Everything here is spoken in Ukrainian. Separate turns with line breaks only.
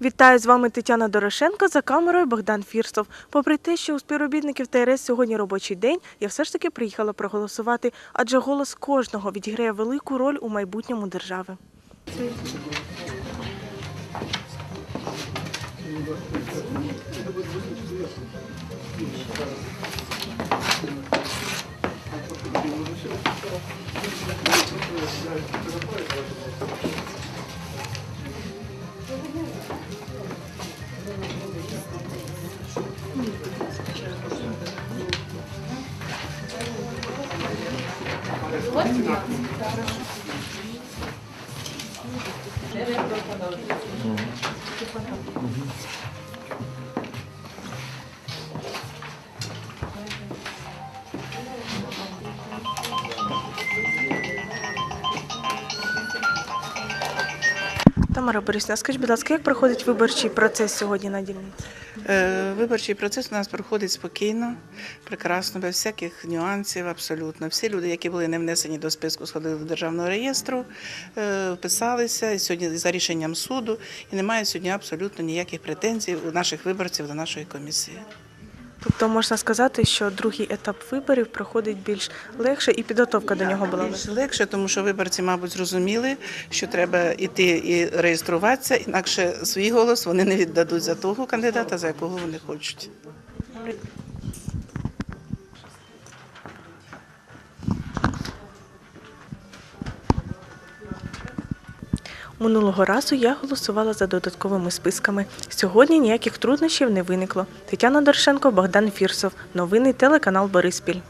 Вітаю з вами Тетяна Дорошенко за камерою Богдан Фірсов. Попри те, що у співробітників ТРС сьогодні робочий день, я все ж таки приїхала проголосувати, адже голос кожного відіграє велику роль у майбутньому держави. Угу. Тамара Борисівна, скажіть, будь ласка, як проходить виборчий процес сьогодні на дільниці?
Е, Виборчий процес у нас проходить спокійно, прекрасно, без всяких нюансів, абсолютно. Всі люди, які були не внесені до списку, сходили до державного реєстру, е, вписалися сьогодні за рішенням суду, і немає сьогодні абсолютно ніяких претензій у наших виборців до нашої комісії.
Тобто можна сказати, що другий етап виборів проходить більш легше і підготовка до нього була легше.
Більш легше, тому що виборці, мабуть, зрозуміли, що треба йти і реєструватися, інакше свій голос вони не віддадуть за того кандидата, за якого вони хочуть.
Минулого разу я голосувала за додатковими списками. Сьогодні ніяких труднощів не виникло. Тетяна Дорошенко, Богдан Фірсов. Новини телеканал Бориспіль.